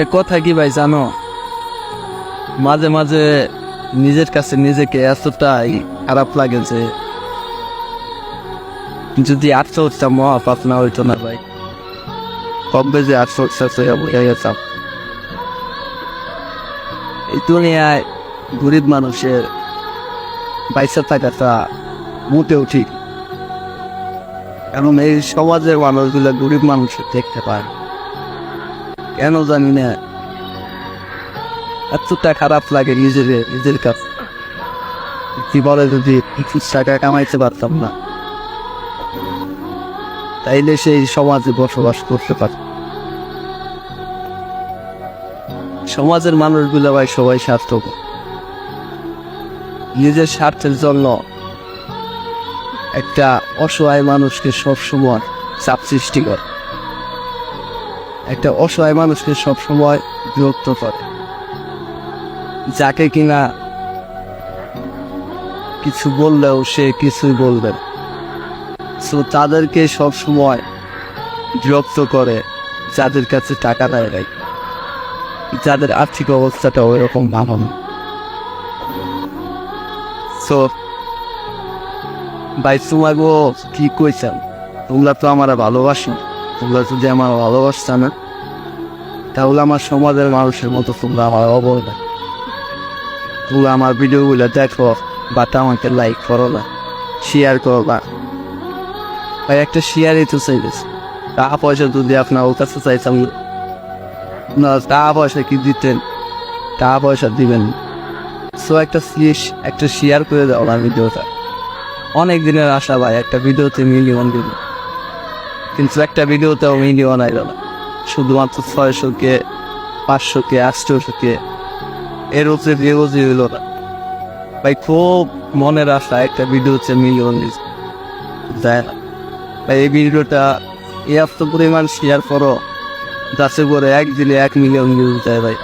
একটা কথা কি ভাই জানো? মাঝে মাঝে নিজের কাছে নিজেকে এতটাই খারাপ লাগে যে যদি আত্মহত্যা মহাপাপ না হইতো না ভাই কবে যে আত্মহত্যা হয়ে গেতাম। এই দুনিয়ায় গরিব মানুষের পয়সা থাকাটা মোটেও ঠিক। কারণ এই সমাজের মানুষগুলো গরিব মানুষের দেখতে পায়। কেন জানি না। এতটা খারাপ লাগে নিজের নিজের কাছে বলে যদি কিছু টাকা কামাইতে পারতাম না, তাইলে সেই সমাজে বসবাস করতে পারত সমাজের মানুষগুলো ভাই সবাই স্বার্থপর। নিজের স্বার্থের জন্য একটা অসহায় মানুষকে সবসময় চাপ সৃষ্টি করে। একটা অসহায় মানুষকে সবসময় বিরক্ত করে। যাকে কিনা কিছু বললেও সে কিছুই বলবে না। সো তাদেরকে সবসময় বিরক্ত করে, যাদের কাছে টাকা দেয় নাই যাদের আর্থিক অবস্থাটা ওইরকম ভালো না। সো ভাই তোমাগো কি কইছেন? তোমরা তো আমার ভালোবাসো। তোমরা যদি আমার ভালোবাসতা না, তাহলে আমার সমাজের মানুষের মতো তোমরা আমার অবহেলা। তোমরা আমার ভিডিওগুলো দেখো বাট আমাকে লাইক করো না শেয়ার করো না। ভাই, একটা শেয়ারই তো চাইতেছে। টাকা পয়সা যদি আপনার ওর কাছে চাইতাম না টাকা পয়সা কি দিতেন? টাকা পয়সা দিবেন সো একটা একটা শেয়ার করে দাও ভিডিওটা। অনেক দিনের আশা ভাই, একটা ভিডিওতে মিলিয়ন দিব। কিন্তু একটা ভিডিওতেও মিলিয়ন আইল না। শুধুমাত্র ছয়শো কে পাঁচশো কে এর উপরে ভিউজই হইল না। ভাই, খুব মনের আশা একটা ভিডিও হচ্ছে মিলিয়ন যায় না। ভাই, এই ভিডিওটা এত পরিমাণ শেয়ার করো, যাতে করে এক দিলে এক মিলিয়ন ভিউজ দেয় ভাই।